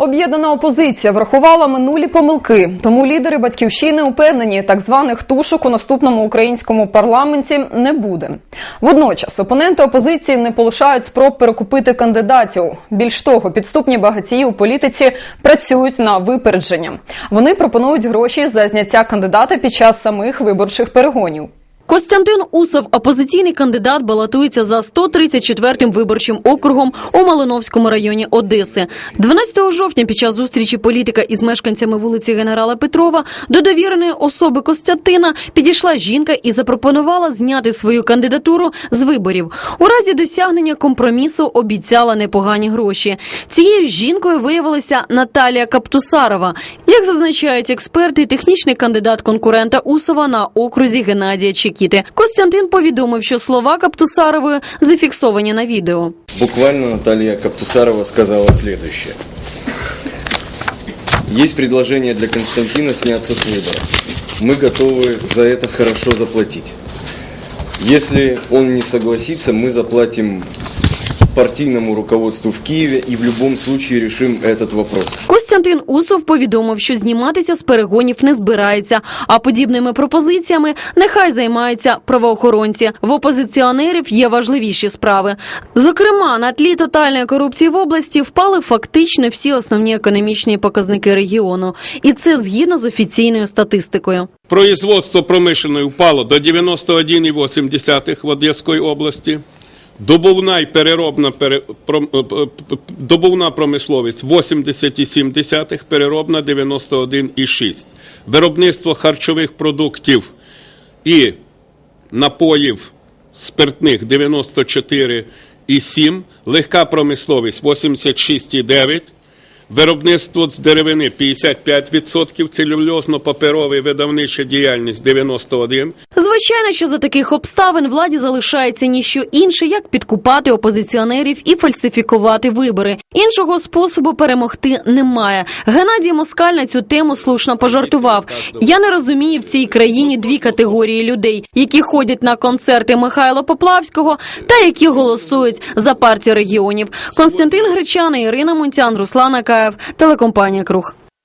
Об'єднана опозиція врахувала минулі помилки, тому лідери батьківщини упевнені, так званих тушок у наступному українському парламенті не буде. Водночас опоненти опозиції не полишають спроб перекупити кандидатів. Більш того, підступні багатії у політиці працюють на випередження. Вони пропонують гроші за зняття кандидата під час самих виборчих перегонів. Костянтин Усов, опозиційний кандидат, балотується за 134-м виборчим округом у Малиновському районі Одеси. 12 жовтня під час зустрічі політика із мешканцями вулиці генерала Петрова до довіреної особи Костянтина підійшла жінка і запропонувала зняти свою кандидатуру з виборів. У разі досягнення компромісу обіцяла непогані гроші. Цією жінкою виявилася Наталія Каптусарова. Як зазначають експерти, технічний кандидат конкурента Усова на окрузі Геннадія Чекіти. Костянтин повідомив, що слова Каптусарової зафіксовані на відео. Буквально Наталья Каптусарова сказала следующее. Есть предложение для Константина сняться с выборов. Мы готовы за это хорошо заплатить. Если он не согласится, мы заплатим партийному руководству в Киеве и в любом случае решим этот вопрос. Костянтин Усов повідомив, що зніматися з перегонів не збирається, а подібними пропозиціями нехай займаються правоохоронці. В опозиціонерів є важливіші справи. Зокрема, на тлі тотальної корупції в області впали фактично всі основні економічні показники регіону, і це згідно з офіційною статистикою. Производство промишленої впало до 91,8 в Одеської області. Добувна і переробна е, добувна промисловість 80,7, переробна 91,6. Виробництво харчових продуктів і напоїв спиртних 94,7, легка промисловість 86,9, виробництво з деревини 55%, целюльозно-паперовий видавнича діяльність 91%, Звичайно, що за таких обставин владі залишається ніщо інше, як підкупати опозиціонерів і фальсифікувати вибори. Іншого способу перемогти немає. Геннадій Москаль на цю тему слушно пожартував. Я не розумію в цій країні дві категорії людей, які ходять на концерти Михайла Поплавського та які голосують за партію регіонів. Константин Гречана, Ірина Мунтян, Руслан Акаєв, телекомпанія Круг.